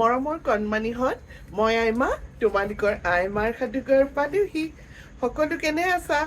মৰমৰ কণমানিহঁত মই আইমা তোমালোকৰ আইমাৰ সাধুকৰ পালোহি। সকলো কেনে আছা?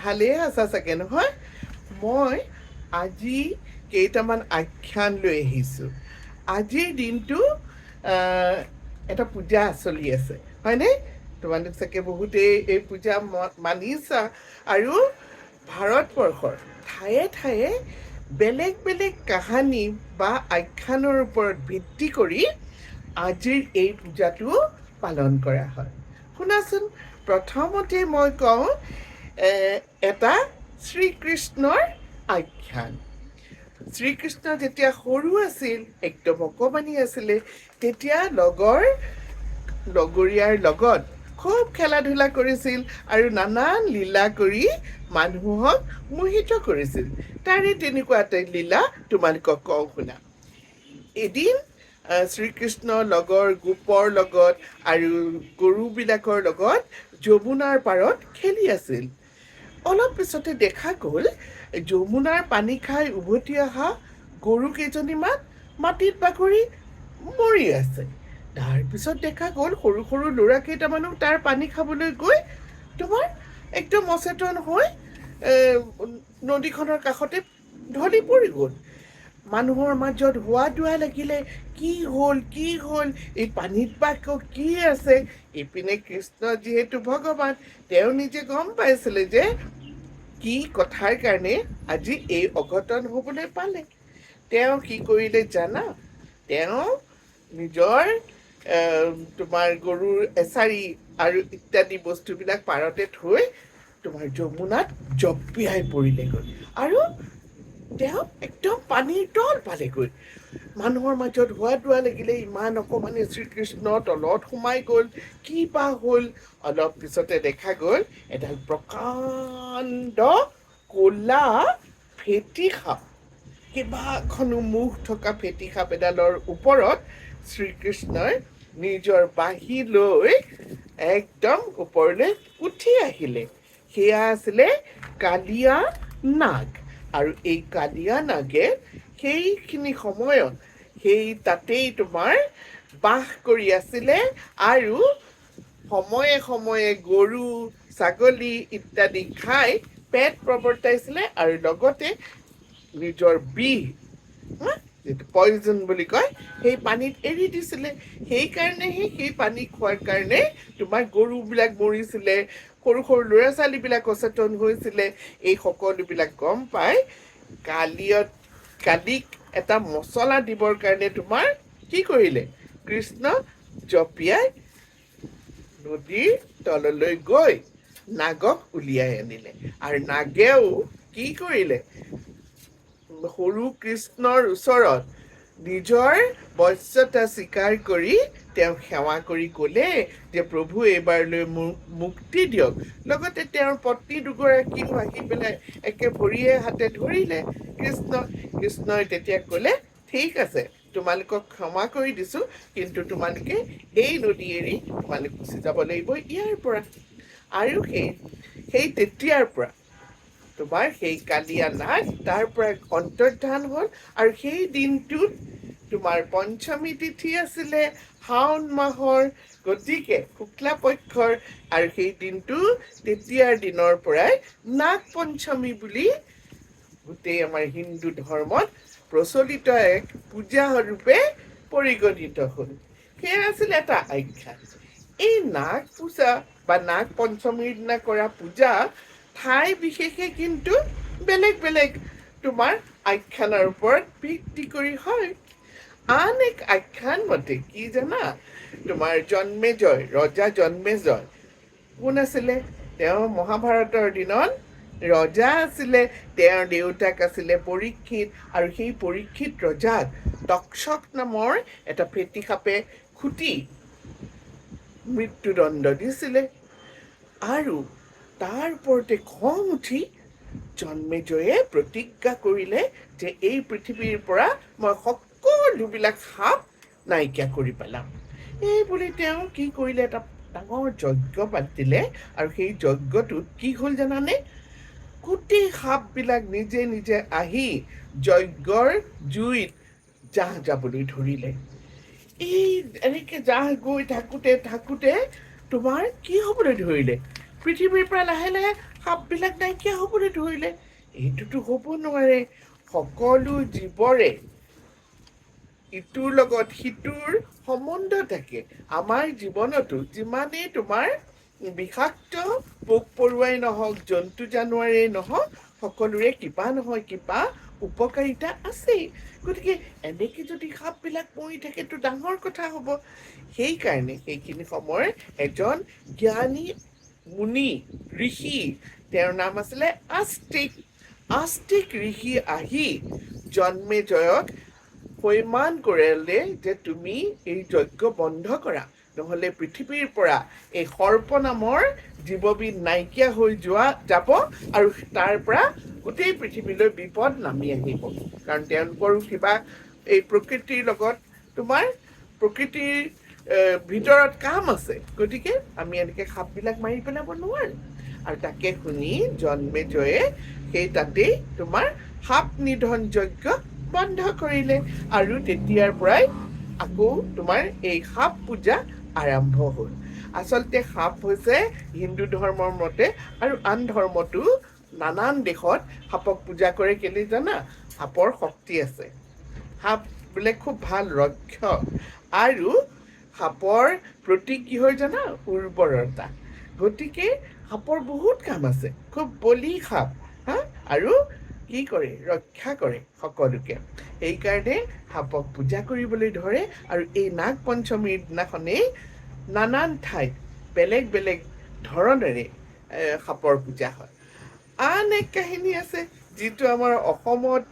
ভালেই আছা চাগে নহয়? মই আজি কেইটামান আখ্যান লৈ আহিছোঁ। আজিৰ দিনটো এটা পূজা চলি আছে। হয়নে? তোমালোক চাগে বহুতেই এই পূজা মানিছা। আৰু ভাৰতবৰ্ষৰ ঠায়ে ঠায়ে বেলেগ বেলেগ কাহানী বা আখ্যানৰ ওপৰত ভিত্তি কৰি আজিৰ এই পূজাটো পালন কৰা হয়। শুনাচোন, প্ৰথমতে মই কওঁ এটা শ্ৰীকৃষ্ণৰ আখ্যান। শ্ৰীকৃষ্ণ যেতিয়া সৰু আছিল একদম অকণমানি আছিলে, তেতিয়া লগৰ, লগৰীয়াৰ লগত খুব খেলা ধূলা কৰিছিল আৰু নানান লীলা কৰি মানুহক মোহিত কৰিছিল। তাৰে তেনেকুৱা এটা লীলা তোমালোকক কওঁ শুনা। এদিন শ্ৰীকৃষ্ণ লগৰ গোপৰ লগত আৰু গৰুবিলাকৰ লগত যমুনাৰ পাৰত খেলি আছিল। অলপ পিছতে দেখা গ'ল যমুনাৰ পানী খাই উভতি অহা গৰু কেইজনীমান মাটিত বাগৰি মৰি আছে। তাৰপিছত দেখা গ'ল সৰু সৰু ল'ৰা কেইটামানো তাৰ পানী খাবলৈ গৈ তোমাৰ একদম অচেতন হৈ নদীখনৰ কাষতে ঢলি পৰি গ'ল। মানুহৰ মাজত হোৱা দোৱা লাগিলে। কি হ'ল কি হ'ল? এই পানীত বা আকৌ কি আছে? ইপিনে কৃষ্ণ যিহেতু ভগৱান, তেওঁ নিজে গম পাইছিলে যে কি কথাৰ কাৰণে আজি এই অঘটন হ'বলৈ পালে। তেওঁ কি কৰিলে জানা? তেওঁ নিজৰ তোমাৰ গৰুৰ এচাৰি আৰু ইত্যাদি বস্তুবিলাক পাৰতে থৈ তোমাৰ যমুনাত জঁপিয়াই পৰিলেগৈ। আৰু তেওঁ একদম পানীৰ তল পালেগৈ। মানুহৰ মাজত হোৱা দোৱা লাগিলে ইমান অকণমানি শ্ৰীকৃষ্ণ তলত সোমাই গ'ল। কি বা হ'ল? অলপ পিছতে দেখা গ'ল এডাল প্ৰকাণ্ড ক'লা ফেটি সাপ কেইবাখনো মুখ থকা ফেটি সাপ এডালৰ ওপৰত শ্ৰীকৃষ্ণই নিজৰ বাঁহী লৈ একদম ওপৰলৈ উঠি আহিলে। সেয়া আছিলে কালিয়া নাগ। আৰু এই কালিয়া নাগে সেইখিনি সময়ত সেই তাতেই তোমাৰ বাস কৰি আছিলে আৰু সময়ে সময়ে গৰু ছাগলী ইত্যাদি খাই পেট প্ৰৱৰ্তাইছিলে আৰু লগতে নিজৰ বিষ হা, যিটো পয়জন বুলি কয় সেই পানীত এৰি দিছিলে। সেইকাৰণেহে সেই পানী খোৱাৰ কাৰণে তোমাৰ গৰুবিলাক মৰিছিলে সৰু সৰু ল'ৰা ছোৱালীবিলাক অচেতন হৈছিলে, এই সকলোবিলাক গম পাই কালিয়ত, কালিক এটা মচলা দিবৰ কাৰণে তোমাৰ কি কৰিলে? কৃষ্ণ জঁপিয়াই নদীৰ তললৈ গৈ নাগক উলিয়াই আনিলে। আৰু নাগেও কি কৰিলে? সৰু কৃষ্ণৰ ওচৰত নিজৰ বশ্যতা স্বীকাৰ কৰি তেওঁ সেৱা কৰি ক'লে যে প্ৰভু এইবাৰলৈ মোক মুক্তি দিয়ক। লগতে তেওঁৰ পত্নী দুগৰাকীও আহি পেলাই একে ভৰিয়ে হাতে ধৰিলে। কৃষ্ণ, কৃষ্ণই তেতিয়া ক'লে, ঠিক আছে, তোমালোকক ক্ষমা কৰি দিছোঁ, কিন্তু তোমালোকে এই নদী এৰি তোমালোক গুচি যাব লাগিব ইয়াৰ পৰা। আৰু সেই সেই তেতিয়াৰ পৰা তোমাৰ সেই কালিয়া নাগ তাৰ পৰা অন্তৰ্ধান হ'ল আৰু সেই দিনটোত তোমাৰ পঞ্চমী তিথি আছিলে শাওণ মাহৰ, গতিকে শুক্লা পক্ষৰ আৰু সেই দিনটো তেতিয়াৰ দিনৰ পৰাই নাগ পঞ্চমী বুলি গোটেই আমাৰ হিন্দু ধৰ্মত প্ৰচলিত এক পূজা ৰূপে পৰিগণিত হ'ল। সেয়া আছিল এটা আখ্যান। এই নাগ পূজা বা নাগ পঞ্চমীৰ দিনা কৰা পূজা ঠাই বিশেষে কিন্তু বেলেগ বেলেগ তোমাৰ আখ্যানৰ ওপৰত ভিত্তি কৰি হয়। আন এক আখ্যান মতে কি জানা? তোমাৰ জন্মেজয় ৰজা জন্মেজয় কোন আছিলে? তেওঁ মহাভাৰতৰ দিনত ৰজা আছিলে, তেওঁৰ দেউতাক আছিলে পৰীক্ষিত আৰু সেই পৰীক্ষিত ৰজাক তক্ষক নামৰ এটা ফেটি সাপে খুটি মৃত্যুদণ্ড দিছিলে। আৰু তাৰ ওপৰতে খং উঠি জন্মেজয়ে প্ৰতিজ্ঞা কৰিলে যে এই পৃথিৱীৰ পৰা মই সকলোবিলাক সাপ নাইকিয়া কৰি পেলাম। এই তেওঁ কি কৰিলে, এটা ডাঙৰ যজ্ঞ পাতিলে। আৰু সেই যজ্ঞটোত কি হ'ল জানানে? গোটেই সাপবিলাক নিজে নিজে আহি যজ্ঞৰ জুইত জাহ যাবলৈ ধৰিলে। এই এনেকে যাহ গৈ থাকোঁতে থাকোঁতে তোমাৰ কি হ'বলৈ ধৰিলে? পৃথিৱীৰ পৰা লাহে লাহে সাপবিলাক নাইকিয়া হ'বলৈ ধৰিলে। এইটোতো হ'ব নোৱাৰে সকলো জীৱৰে। ইটোৰ লগত সিটোৰ সম্বন্ধ থাকে। আমাৰ জীৱনতো যিমানেই তোমাৰ বিষাক্ত পোক পৰুৱাই নহওক জন্তু জানুৱাৰেই নহওক সকলোৰে কিবা নহয় কিবা উপকাৰিতা আছেই। গতিকে এনেকৈ যদি সাপবিলাক মৰি থাকেতো ডাঙৰ কথা হ'ব। সেইকাৰণে সেইখিনি সময়ৰ এজন জ্ঞানী মুনি, ঋষি তেওঁৰ নাম আছিলে আস্তিক। আস্তিক ঋষি আহি জন্মেজয়ক সৈমান কৰিলে যে তুমি এই যজ্ঞ বন্ধ কৰা, নহ'লে পৃথিৱীৰ পৰা এই সৰ্প নামৰ জীৱবিধ নাইকিয়া হৈ যোৱা যাব আৰু তাৰ পৰা গোটেই পৃথিৱীলৈ বিপদ নামি আহিব। কাৰণ তেওঁলোকৰো কিবা এই প্ৰকৃতিৰ লগত তোমাৰ প্ৰকৃতিৰ ভিতৰত কাম আছে। গতিকে আমি এনেকৈ সাপবিলাক মাৰি পেলাব নোৱাৰোঁ। আৰু তাকে শুনি জন্মেজয়ে সেই তাতেই তোমাৰ সাপ নিধন যজ্ঞ বন্ধ কৰিলে। আৰু তেতিয়াৰ পৰাই আকৌ তোমাৰ এই সাপ পূজা আৰম্ভ হ'ল। আচলতে সাপ হৈছে হিন্দু ধৰ্মৰ মতে আৰু আন ধৰ্মতো নানান দেশত সাপক পূজা কৰে। কেলৈ জানা? সাপৰ শক্তি আছে। সাপ বোলে খুব ভালো ৰক্ষক। আৰু সাপৰ প্ৰতীক কি হয় জানা? উৰ্বৰতা। গতিকে সাপৰ বহুত কাম আছে। খুব বলি সাপ হা? আৰু কি কৰে? ৰক্ষা কৰে সকলোকে। সেইকাৰণে সাপক পূজা কৰিবলৈ ধৰে আৰু এই নাগ পঞ্চমীৰ দিনাখনেই নানান ঠাইত বেলেগ বেলেগ ধৰণেৰে সাপৰ পূজা হয়। আন এক কাহিনী আছে যিটো আমাৰ অসমত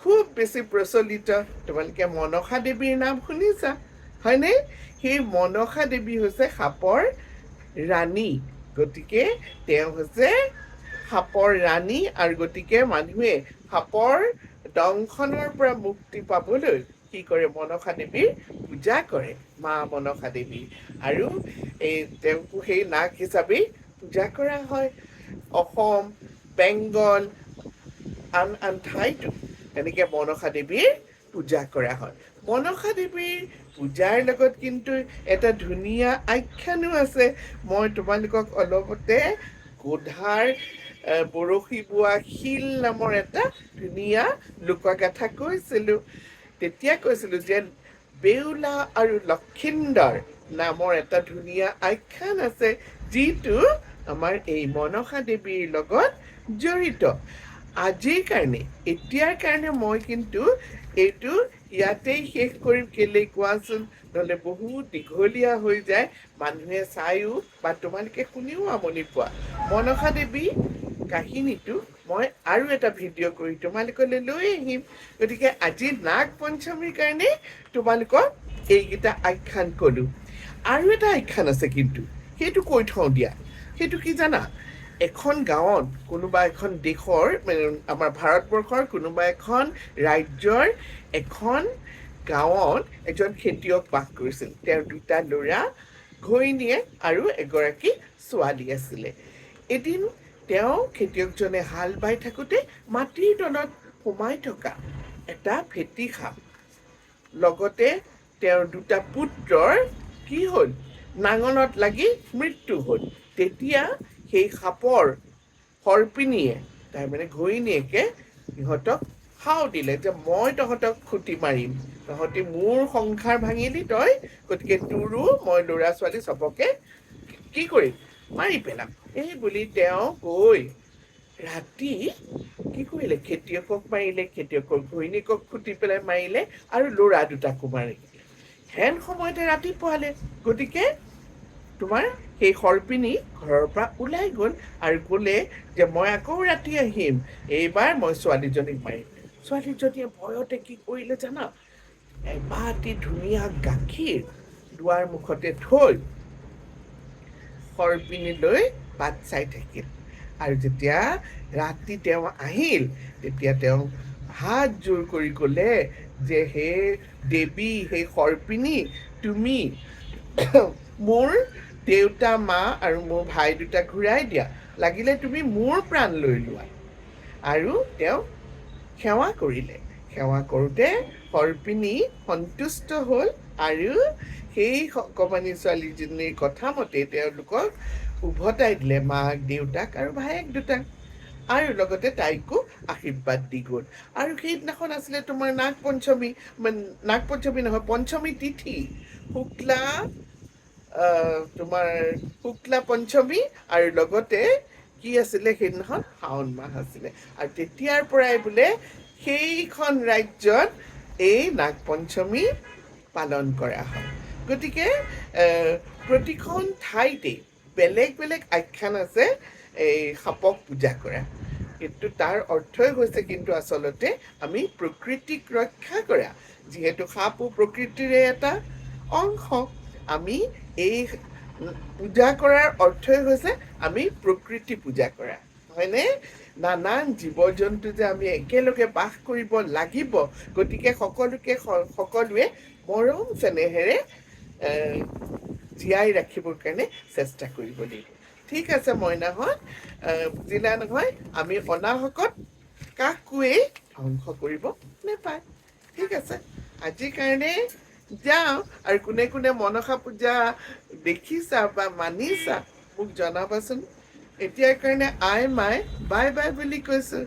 খুব বেছি প্ৰচলিত। তোমালোকে মনসা দেৱীৰ নাম শুনিছা? হয়নে? সেই মনসা দেৱী হৈছে সাপৰ ৰাণী। গতিকে তেওঁ হৈছে সাপৰ ৰাণী আৰু গতিকে মানুহে সাপৰ দংশনৰ পৰা মুক্তি পাবলৈ কি কৰে? মনসা দেৱীৰ পূজা কৰে মা মনসা দেৱী। আৰু এই তেওঁকো সেই নাগ হিচাপেই পূজা কৰা হয়। অসম বেংগল আন আন ঠাইতো এনেকৈ মনসা দেৱীৰ পূজা কৰা হয়। মনসা দেৱীৰ পূজাৰ লগত কিন্তু এটা ধুনীয়া আখ্যানো আছে। মই তোমালোকক অলপতে গোধাৰ বৰশী বোৱা শিল নামৰ এটা ধুনীয়া লোকগাথা কৈছিলোঁ। তেতিয়া কৈছিলোঁ যে বেউলা আৰু লক্ষিন্দৰ নামৰ এটা ধুনীয়া আখ্যান আছে যিটো আমাৰ এই মনসা দেৱীৰ লগত জড়িত। আজিৰ কাৰণে এতিয়াৰ কাৰণে মই কিন্তু এইটো ইয়াতেই শেষ কৰিম কেলৈ কোৱাচোন? নহ'লে বহুত দীঘলীয়া হৈ যায়। মানুহে চায়ো বা তোমালোকে শুনিও আমনি পোৱা। মনসা দেৱী, কাহিনীটো মই আৰু এটা ভিডিঅ' কৰি তোমালোকলৈ লৈ আহিম। গতিকে আজি নাগ পঞ্চমীৰ কাৰণে তোমালোকক এইকেইটা আখ্যান ক'লোঁ। আৰু এটা আখ্যান আছে কিন্তু। সেইটো কৈ থওঁ দিয়া। সেইটো কি জানা? এখন গাঁৱত কোনোবা এখন দেশৰ মানে আমাৰ ভাৰতবৰ্ষৰ কোনোবা এখন ৰাজ্যৰ এখন গাঁৱত এজন খেতিয়ক বাস কৰিছিল। তেওঁৰ দুটা ল'ৰা, ঘৈণীয়েক আৰু এগৰাকী ছোৱালী আছিলে। এদিন তেওঁ খেতিয়কজনে হাল বাই থাকোঁতে মাটিৰ তলত সোমাই থকা এটা ফেটি সাপ লগতে তেওঁৰ দুটা পুত্ৰৰ কি হ'ল? নাঙলত লাগি মৃত্যু হ'ল। তেতিয়া সেই সাপৰ সৰ্পিনীয়ে তাৰমানে ঘৈণীয়েকে সিহঁতক সাও দিলে। যে মই তহঁতক খুটি মাৰিম। তহঁতি মোৰ সংসাৰ ভাঙিলি তই গতিকে তোৰো মই ল'ৰা ছোৱালী চবকে কি কৰিম? মাৰি পেলাম। এই বুলি তেওঁ গৈ ৰাতি কি কৰিলে? খেতিয়কক মাৰিলে খেতিয়কৰ ঘৈণীয়েকক খুটি পেলাই মাৰিলে আৰু ল'ৰা দুটাকো মাৰিলে। হেন সময়তে ৰাতিপুৱালে গতিকে তোমাৰ সেই সৰ্পিনী ঘৰৰ পৰা ওলাই গ'ল আৰু ক'লে যে মই আকৌ ৰাতি আহিম। এইবাৰ মই ছোৱালীজনীক মাৰিম। ছোৱালীজনীয়ে ভয়তে কি কৰিলে জানা? এবাটি ধুনীয়া গাখীৰ দুৱাৰ মুখতে থৈ সৰ্পিনীলৈ বাট চাই থাকিল। আৰু যেতিয়া ৰাতি তেওঁ আহিল তেতিয়া তেওঁ হাত জোৰ কৰি ক'লে যে হে দেৱী সেই সৰ্পিনী তুমি মোৰ দেউতা মা আৰু মোৰ ভাই দুটা ঘূৰাই দিয়া। লাগিলে তুমি মোৰ প্ৰাণ লৈ লোৱা। আৰু তেওঁ সেৱা কৰিলে। সেৱা কৰোঁতে সৰ্পিনী সন্তুষ্ট হ'ল আৰু সেই অকণমানি ছোৱালীজনীৰ কথা মতে তেওঁলোকক উভতাই দিলে মাক দেউতাক আৰু ভায়েক দুটাক। আৰু লগতে তাইকো আশীৰ্বাদ দি গ'ল। আৰু সেইদিনাখন আছিলে তোমাৰ নাগ পঞ্চমী মানে নাগ পঞ্চমী নহয় পঞ্চমী তিথি। শুক্লা তোমাৰ শুক্লা পঞ্চমী আৰু লগতে কি আছিলে সেইদিনাখন? শাওণ মাহ আছিলে। আৰু তেতিয়াৰ পৰাই বোলে সেইখন ৰাজ্যত এই নাগ পঞ্চমী পালন কৰা হয়। গতিকে প্ৰতিখন ঠাইতে বেলেগ বেলেগ আখ্যান আছে এই সাপক পূজা কৰা। কিন্তু তাৰ অৰ্থই হৈছে কিন্তু আচলতে আমি প্ৰকৃতিক ৰক্ষা কৰা। যিহেতু সাপো প্ৰকৃতিৰে এটা অংশ। আমি এই পূজা কৰাৰ অৰ্থই হৈছে আমি প্ৰকৃতি পূজা কৰা। হয়নে? নানান জীৱ জন্তু যে আমি একেলগে বাস কৰিব লাগিব গতিকে সকলোকে সকলোৱে মৰম চেনেহেৰে জীয়াই ৰাখিবৰ কাৰণে চেষ্টা কৰিব লাগিব। ঠিক আছে মইনাহঁত আহ, বুজিলা নহয়? আমি অনাহকত কাকোৱেই ধ্বংস কৰিব নেপায়। ঠিক আছে? আজিৰ কাৰণে যাওঁ আৰু কোনে কোনে মনসা পূজা দেখিছা বা মানিছা মোক জনাবাচোন। এতিয়াৰ কাৰণে আই মাই, বাই বাই বুলি কৈছোঁ।